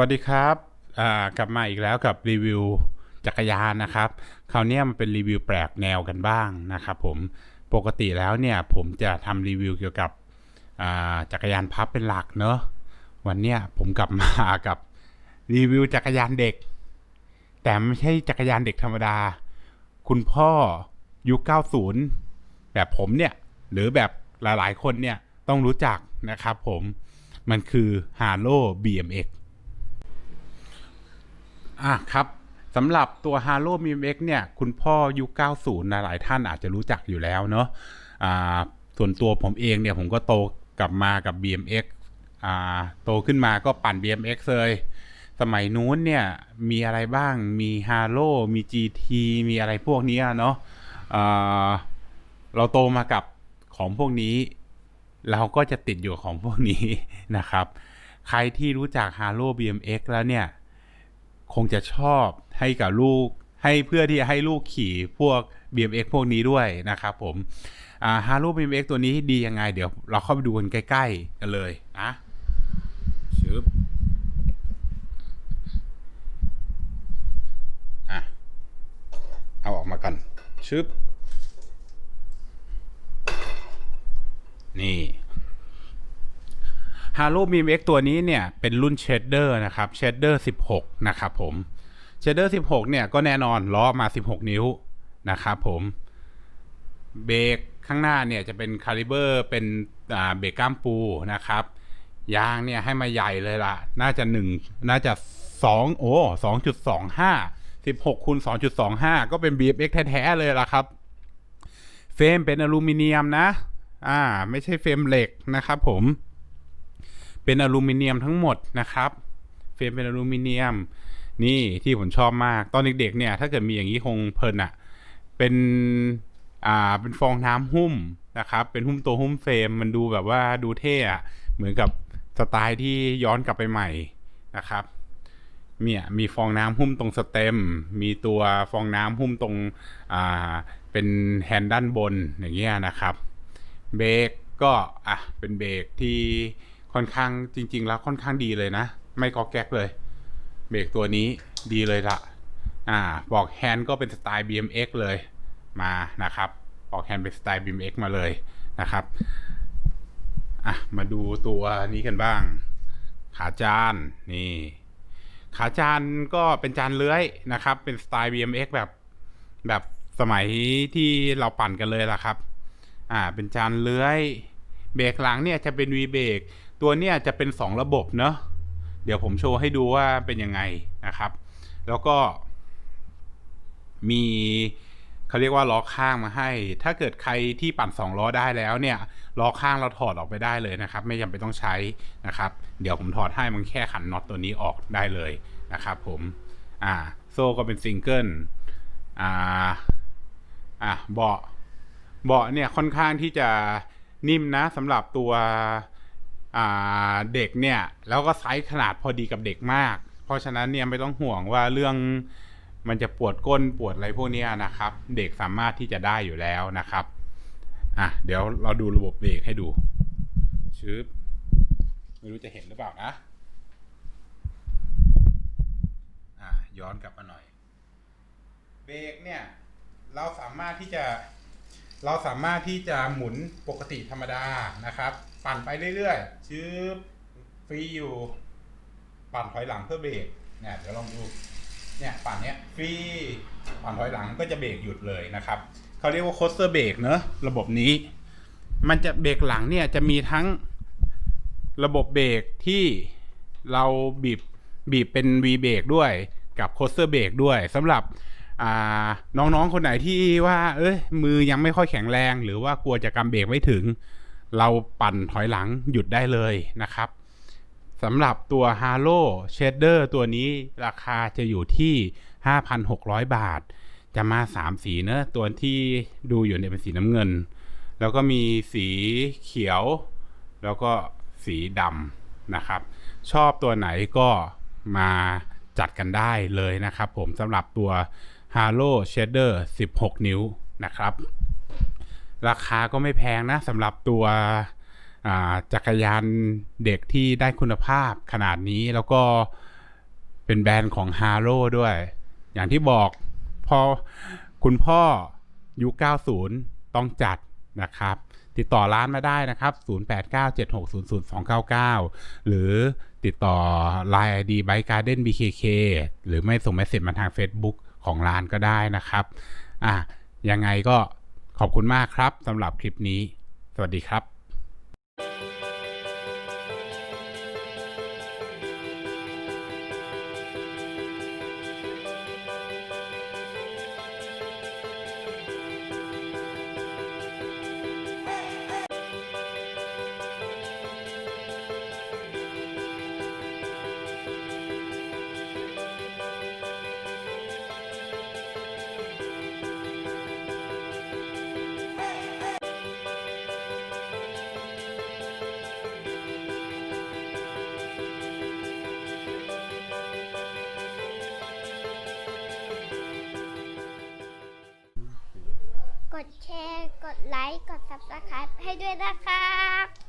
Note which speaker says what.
Speaker 1: วัสดีครับกลับมาอีกแล้วกับรีวิวจักรยานนะครับ คราวนี้มันเป็นรีวิวแปลกแนวกันบ้างนะครับผม ปกติแล้วเนี่ยผมจะทำรีวิวเกี่ยวกับจักรยานพับเป็นหลักเนอะ วันเนี้ยผมกลับมากับรีวิวจักรยานเด็ก แต่ไม่ใช่จักรยานเด็กธรรมดา คุณพ่อยุค 90 แบบผมเนี่ย หรือแบบหลายๆคนเนี่ยต้องรู้จักนะครับผม มันคือ h a r l o BMX อะครับสำหรับตัว h a r l o BMX เนี่ย คุณพ่อยุค 90 นะหลายท่านอาจจะรู้จักอยู่แล้วเนาะอ่าส่วนตัวผมเองเนี่ย ผมก็โตกลับมากับ BMX อ่าโตขึ้นมาก็ปั่น BMX เลยสมัยนู้นเนี่ยมีอะไรบ้างมี h a r l o มี GT มีอะไรพวกนี้เนาะเราโตมากับของพวกนี้ เราก็จะติดอยู่ของพวกนี้นะครับ ใครที่รู้จัก h a r l o BMX แล้วเนี่ย คงจะชอบให้กับลูกให้เพื่อที่จะให้ลูกขี่พวก BMX พวกนี้ด้วยนะครับผมฮา h a r l o BMX ตัวนี้ดียังไง เดี๋ยวเราเข้าไปดูกันใกล้ ๆ กันเลยนะชึบอะ เอาออกมากันชึบ นี่ h a r l o b m x ตัวนี้เนี่ยเป็นรุ่น Shader นะครับ Shader 16 นะครับผม Shader 16 เนี่ยก็แน่นอนล้อมา 16 นิ้วนะครับผมเบรกข้างหน้าเนี่ยจะเป็นคาลิเบอร์เป็นเบรกก้ามปูนะครับยางเนี่ยให้มาใหญ่เลยล่ะ น่าจะ 1 น่าจะ2โอ้2.25 16คูณ2.25 ก็เป็น BFX แท้ๆเลยล่ะครับ เฟรมเป็นอลูมิเนียมนะ อ่า ไม่ใช่เฟรมเหล็กนะครับผม เป็นอลูมิเนียมทั้งหมดนะครับเฟรมเป็นอลูมิเนียม นี่ที่ผมชอบมากตอนเด็กๆเนี่ยถ้าเกิดมีอย่างนี้คงเพลินอะ่ะเป็นอ่าเป็นฟองน้ำหุ้มนะครับ เป็นหุ้มตัวหุ้มเฟรมมันดูแบบว่าดูเท่อะเหมือนกับสไตล์ที่ย้อนกลับไปใหม่นะครับเนี่ยมีฟองน้ำหุ้มตรงสเต็ม มีตัวฟองน้ำหุ้มตรงอ่าเป็นแฮนด์ด้านบนอย่างเงี้ยนะครับ เบรกก็อะเป็นเบรกที่ ค่อนข้างจริง ๆ แล้วค่อนข้างดีเลยนะ ไม่กอแก๊กเลย เบรกตัวนี้ดีเลยละอ่าบอกแฮนด์ก็เป็นสไตล์ BMX เลยมานะครับบอกแฮนด์เป็นสไตล์ BMX มาเลยนะครับอะมาดูตัวนี้กันบ้าง ขาจานนี่ขาจานก็เป็นจานเลื้อยนะครับ เป็นสไตล์ BMX แบบแบบสมัยที่เราปั่นกันเลยล่ะครับ อ่า เป็นจานเลื้อย เบรกหลังเนี่ยจะเป็น V เบรก ตัวเนี่ยจะเป็น 2 ระบบเนาะเดี๋ยวผมโชว์ให้ดูว่าเป็นยังไงนะครับ แล้วก็มีเขาเรียกว่าล้อข้างมาให้ ถ้าเกิดใครที่ปั่น 2 ล้อได้แล้วเนี่ยล้อข้างเราถอดออกไปได้เลยนะครับ ไม่จำเป็นต้องใช้นะครับ เดี๋ยวผมถอดให้มันแค่ขันน็อตตัวนี้ออกได้เลยนะครับ ผมอ่าโซ่ก็เป็นซิงเกิลอ่าอะเบาะเบาะเนี่ยค่อนข้างที่จะนิ่มนะสำหรับตัว เด็กเนี่ยแล้วก็ไซส์ขนาดพอดีกับเด็กมาก เพราะฉะนั้นเนี่ยไม่ต้องห่วงว่าเรื่องมันจะปวดก้นปวดอะไรพวกนี้นะครับ เด็กสามารถที่จะได้อยู่แล้วนะครับอะเดี๋ยวเราดูระบบเบรกให้ดูชึบไม่รู้จะเห็นหรือเปล่านะอะย้อนกลับมาหน่อย เบรกเนี่ยเราสามารถที่จะเราสามารถที่จะหมุนปกติธรรมดานะครับ ปั่นไปเรื่อยๆชืบฟรีอยู่ปั่นถอยหลังเพื่อเบรกเนี่ยเดี๋ยวลองดูเนี่ยปั่นเนี้ยฟรีปั่นถอยหลังก็จะเบรกหยุดเลยนะครับเขาเรียกว่าโคสเตอร์เบรกเนอะระบบนี้ มันจะเบรกหลังเนี่ยจะมีทั้งระบบเบรกที่เราบีบบีบเป็น V เบรกด้วยกับโคสเตอร์เบรกด้วยสำหรับน้องๆคนไหนที่ว่า เอ้ยมือยังไม่ค่อยแข็งแรง หรือว่ากลัวจะกำเบรกไม่ถึง เราปั่นถอยหลังหยุดได้เลยนะครับสำหรับตัว h a l o Shader ตัวนี้ราคาจะอยู่ที่ 5,600 บาท จะมา 3 สีเนอะตัวที่ดูอยู่เนี่ยเป็นสีน้ำเงิน แล้วก็มีสีเขียว แล้วก็สีดำนะครับ ชอบตัวไหนก็มาจัดกันได้เลยนะครับผมสำหรับตัว h a l o Shader 16 นิ้วนะครับ ราคาก็ไม่แพงนะสำหรับตัวจักรยานเด็กที่ได้คุณภาพขนาดนี้แล้วก็เป็นแบรนด์ของ h a r o ด้วย อย่างที่บอกพอคุณพ่อยุค90 ต้องจัดนะครับ ติดต่อร้านมาได้นะครับ 0897600299 หรือติดต่อ Line ID Bike Garden BKK หรือไม่ส่งเมสเซจมาทาง Facebook ของร้านก็ได้นะครับ อะยังไงก็ ขอบคุณมากครับสำหรับคลิปนี้ สวัสดีครับ
Speaker 2: ดไลค์ กด subscribe ให้ด้วยนะครับ